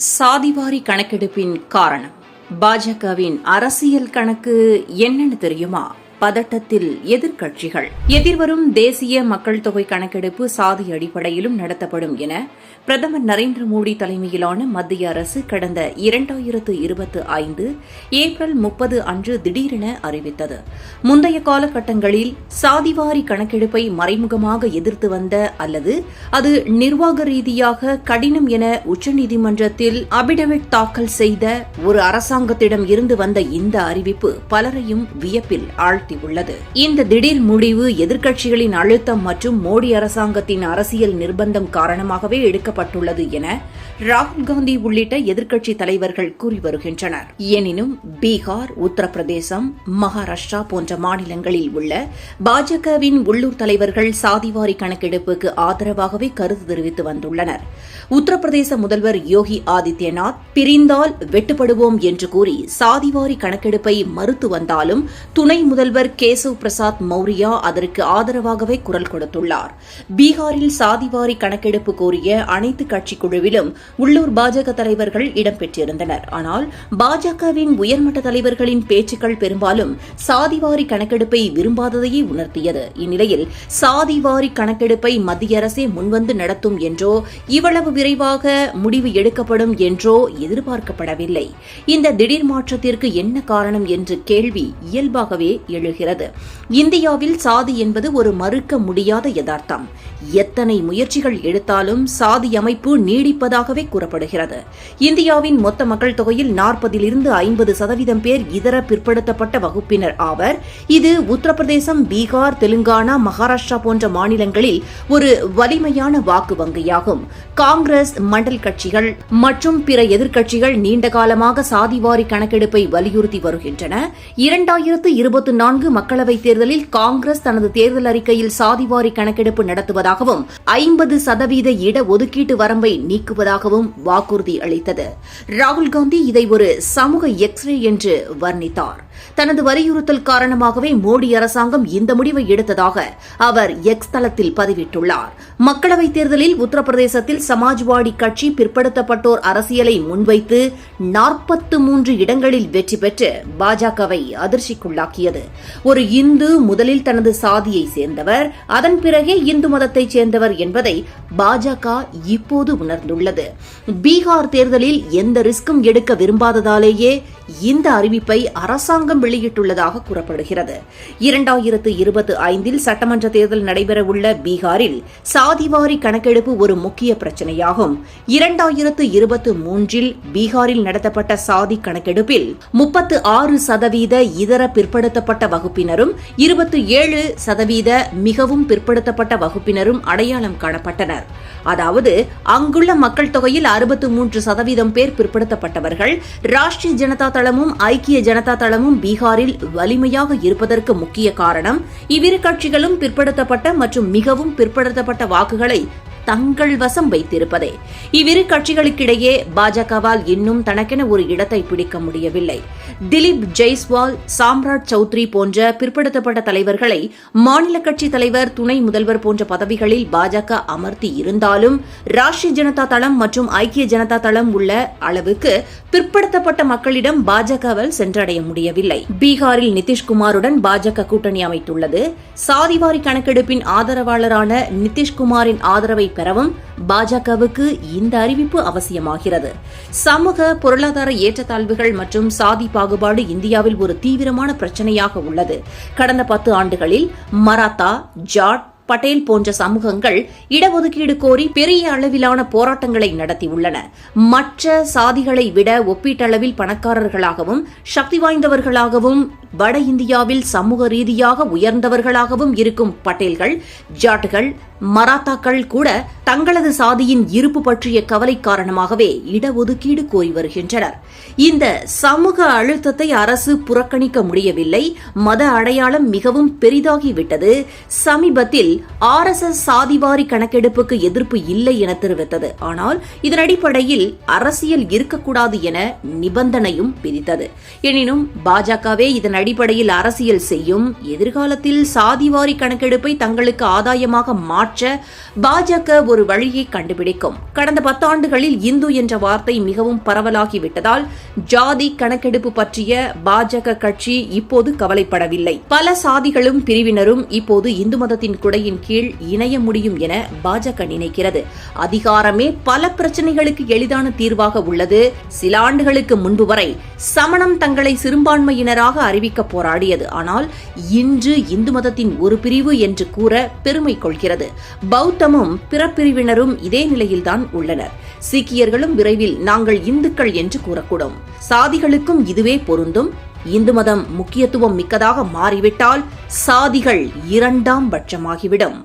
சாதிவாரி கணக்கெடுப்பின் காரணம். பாஜகவின் அரசியல் கணக்கு என்னன்னு தெரியுமா? பதட்டத்தில் எதிர்க்கட்சிகள். எதிர்வரும் தேசிய மக்கள் தொகை கணக்கெடுப்பு சாதி அடிப்படையிலும் நடத்தப்படும் என பிரதமர் நரேந்திர மோடி தலைமையிலான மத்திய அரசு கடந்த இரண்டாயிரத்து இருபத்தி ஐந்து ஏப்ரல் முப்பது அன்று திடீரென அறிவித்தது. முந்தைய காலகட்டங்களில் சாதிவாரி கணக்கெடுப்பை மறைமுகமாக எதிர்த்து வந்த அல்லது அது நிர்வாக ரீதியாக கடினம் என உச்சநீதிமன்றத்தில் அபிடவிட் தாக்கல் செய்த ஒரு அரசாங்கத்திடம் இருந்து வந்த இந்த அறிவிப்பு பலரையும் வியப்பில் ஆழ்த்தியுள்ளது இந்த திடீர் முடிவு எதிர்க்கட்சிகளின் அழுத்தம் மற்றும் மோடி அரசாங்கத்தின் அரசியல் நிர்பந்தம் காரணமாகவே எடுக்கப்பட்டுள்ளது என ராகுல் காந்தி உள்ளிட்ட எதிர்க்கட்சி தலைவர்கள் கூறி வருகின்றனர். எனினும் பீகார் உத்தரப்பிரதேசம் மகாராஷ்டிரா போன்ற மாநிலங்களில் உள்ள பாஜகவின் உள்ளூர் தலைவர்கள் சாதிவாரி கணக்கெடுப்புக்கு ஆதரவாகவே கருத்து தெரிவித்து வந்துள்ளனர். உத்தரப்பிரதேச முதல்வர் யோகி ஆதித்யநாத் பிரிந்தால் வெட்டுப்படுவோம் என்று கூறி சாதிவாரி கணக்கெடுப்பை மறுத்து வந்தாலும் துணை முதல்வர் முதல்வர் கேசவ் பிரசாத் மௌரியா அதற்கு ஆதரவாகவே குரல் கொடுத்துள்ளார். பீகாரில் சாதிவாரி கணக்கெடுப்பு கோரிய அனைத்து கட்சி குழுவிலும் உள்ளூர் பாஜக தலைவர்கள் இடம்பெற்றிருந்தனர். ஆனால் பாஜகவின் உயர்மட்ட தலைவர்களின் பேச்சுக்கள் பெரும்பாலும் சாதிவாரி கணக்கெடுப்பை விரும்பாததையே உணர்த்தியது. இந்நிலையில் சாதிவாரி கணக்கெடுப்பை மத்திய அரசே முன்வந்து நடத்தும் என்றோ இவ்வளவு விரைவாக முடிவு எடுக்கப்படும் என்றோ எதிர்பார்க்கப்படவில்லை. இந்த திடீர் மாற்றத்திற்கு என்ன காரணம் என்று கேள்வி இயல்பாகவே எழு எழுகிறது இந்தியாவில் சாதி என்பது ஒரு மறுக்க முடியாத யதார்த்தம். எத்தனை முயற்சிகள் எடுத்தாலும் சாதி அமைப்பு நீடிப்பதாகவே கூறப்படுகிறது. இந்தியாவின் மொத்த மக்கள் தொகையில் நாற்பதிலிருந்து ஐம்பது சதவீதம் பேர் இதர பிற்படுத்தப்பட்ட வகுப்பினர் ஆவர். இது உத்தரப்பிரதேசம் பீகார் தெலுங்கானா மகாராஷ்டிரா போன்ற மாநிலங்களில் ஒரு வலிமையான வாக்கு வங்கியாகும். காங்கிரஸ் மண்டல் கட்சிகள் மற்றும் பிற எதிர்க்கட்சிகள் நீண்டகாலமாக சாதிவாரி கணக்கெடுப்பை வலியுறுத்தி வருகின்றன. இரண்டாயிரத்து இருபத்தி நான்கு மக்களவைத் தேர்தலில் காங்கிரஸ் தனது தேர்தல் அறிக்கையில் சாதிவாரி கணக்கெடுப்பு நடத்துவதாகவும் ஐம்பது சதவீத இட ஒதுக்கீட்டு வரம்பை நீக்குவதாகவும் வாக்குறுதி அளித்தது. ராகுல் காந்தி இதை ஒரு சமூக எக்ஸ்ரே என்று வர்ணித்தார். தனது வலியுறுத்தல் காரணமாகவே மோடி அரசாங்கம் இந்த முடிவை எடுத்ததாக அவர் எக்ஸ் தளத்தில் பதிவிட்டுள்ளார். மக்களவைத் தேர்தலில் உத்தரப்பிரதேசத்தில் சமாஜ்வாடி கட்சி பிற்படுத்தப்பட்டோர் அரசியலை முன்வைத்து நாற்பத்து மூன்று இடங்களில் வெற்றி பெற்று பாஜகவை அதிர்ச்சிக்குள்ளாக்கியது. ஒரு இந்து முதலில் தனது சாதியை சேர்ந்தவர் அதன் பிறகே இந்து மதத்தைச் சேர்ந்தவர் என்பதை பாஜக இப்போது உணர்ந்துள்ளது. பீகார் தேர்தலில் எந்த ரிஸ்கும் எடுக்க விரும்பாததாலேயே இந்த அறிவிப்பை அரசாங்கம் அரசாங்கம் வெளியிட்டுள்ளதாக கூறப்படுகிறது. இரண்டாயிரத்து இருபத்தி ஐந்தில் சட்டமன்ற தேர்தல் நடைபெறவுள்ள பீகாரில் சாதிவாரி கணக்கெடுப்பு ஒரு முக்கிய பிரச்சினையாகும். இரண்டாயிரத்து இருபத்தி மூன்றில் பீகாரில் நடத்தப்பட்ட சாதி கணக்கெடுப்பில் முப்பத்து ஆறு சதவீத இதர பிற்படுத்தப்பட்ட வகுப்பினரும் இருபத்தி ஏழு சதவீத மிகவும் பிற்படுத்தப்பட்ட வகுப்பினரும் அடையாளம் காணப்பட்டனர். அதாவது அங்குள்ள மக்கள் தொகையில் அறுபத்து மூன்று சதவீதம் பேர் பிற்படுத்தப்பட்டவர்கள் ராஷ்டிரிய ஜனதா தளமும் ஐக்கிய ஜனதா தளமும் பீகாரில் வலிமையாக இருப்பதற்கு முக்கிய காரணம் இவ்விரு கட்சிகளும் பிற்படுத்தப்பட்ட மற்றும் மிகவும் பிற்படுத்தப்பட்ட வாக்குகளை தங்கள் வசம் வைத்திருப்பதே. இவ்விரு கட்சிகளுக்கிடையே பாஜகவால் இன்னும் தனக்கென ஒரு இடத்தை பிடிக்க முடியவில்லை. திலீப் ஜெய்ஸ்வால் சாம்ராட் சௌத்ரி போன்ற பிற்படுத்தப்பட்ட தலைவர்களை மாநில கட்சி தலைவர் துணை முதல்வர் போன்ற பதவிகளில் பாஜக அமர்த்தி இருந்தாலும் ராஷ்டிரிய ஜனதா தளம் மற்றும் ஐக்கிய ஜனதா தளம் உள்ள அளவுக்கு பிற்படுத்தப்பட்ட மக்களிடம் பாஜகவால் சென்றடைய முடியவில்லை. பீகாரில் நிதிஷ்குமாருடன் பாஜக கூட்டணி அமைத்துள்ளது. சாதிவாரி கணக்கெடுப்பின் ஆதரவாளரான நிதிஷ்குமாரின் ஆதரவை பெறவும் பாஜகவுக்கு இந்த அறிவிப்பு அவசியமாகிறது. சமூக பொருளாதார ஏற்றத்தாழ்வுகள் மற்றும் சாதி பாகுபாடு இந்தியாவில் ஒரு தீவிரமான பிரச்சனையாக உள்ளது. கடந்த பத்து ஆண்டுகளில் மராத்தா ஜாட் பட்டேல் போன்ற சமூகங்கள் இடஒதுக்கீடு கோரி பெரிய அளவிலான போராட்டங்களை நடத்தியுள்ளன. மற்ற சாதிகளை விட ஒப்பீட்டளவில் பணக்காரர்களாகவும் சக்தி வாய்ந்தவர்களாகவும் வட இந்தியாவில் சமூக ரீதியாக உயர்ந்தவர்களாகவும் இருக்கும் பட்டேல்கள் ஜாட்டுகள் மராத்தாக்கள் கூட தங்களது சாதியின் இருப்பு பற்றிய கவலை காரணமாகவே இடஒதுக்கீடு கோரி வருகின்றனர். இந்த சமூக அழுத்தத்தை அரசு புறக்கணிக்க முடியவில்லை. மத அடையாளம் மிகவும் பெரிதாகிவிட்டது. சமீபத்தில் ஆர் எஸ் எஸ் சாதிவாரி கணக்கெடுப்புக்கு எதிர்ப்பு இல்லை என தெரிவித்தது. ஆனால் இதன் அடிப்படையில் அரசியல் இருக்கக்கூடாது என நிபந்தனையும் விதித்தது. எனினும் பாஜகவே இதன் அடிப்படையில் அரசியல் செய்யும் எதிர்காலத்தில் சாதிவாரி கணக்கெடுப்பை தங்களுக்கு ஆதாயமாக மாற்ற பாஜக ஒரு வழியை கண்டுபிடிக்கும். கடந்த பத்தாண்டுகளில் இந்து என்ற வார்த்தை மிகவும் பரவலாகிவிட்டதால் ஜாதி கணக்கெடுப்பு பற்றிய பாஜக கட்சி இப்போது கவலைப்படவில்லை. பல சாதிகளும் பிரிவினரும் இப்போது இந்து மதத்தின் குடையில் ஆட்சியின் கீழ் இணைய முடியும் என பாஜக நினைக்கிறது. அதிகாரமே பல பிரச்சனைகளுக்கு எளிதான தீர்வாக உள்ளது. சில ஆண்டுகளுக்கு முன்பு வரை சமணம் தங்களை சிறுபான்மையினராக அறிவிக்க போராடியது. ஆனால் இன்று இந்து மதத்தின் ஒரு பிரிவு என்று கூற பெருமை கொள்கிறது. பௌத்தமும் பிற பிரிவினரும் இதே நிலையில்தான் உள்ளனர். சீக்கியர்களும் விரைவில் நாங்கள் இந்துக்கள் என்று கூறக்கூடும். சாதிகளுக்கும் இதுவே பொருந்தும். இந்து மதம் முக்கியத்துவம் மிக்கதாக மாறிவிட்டால் சாதிகள் இரண்டாம் பட்சமாகிவிடும்.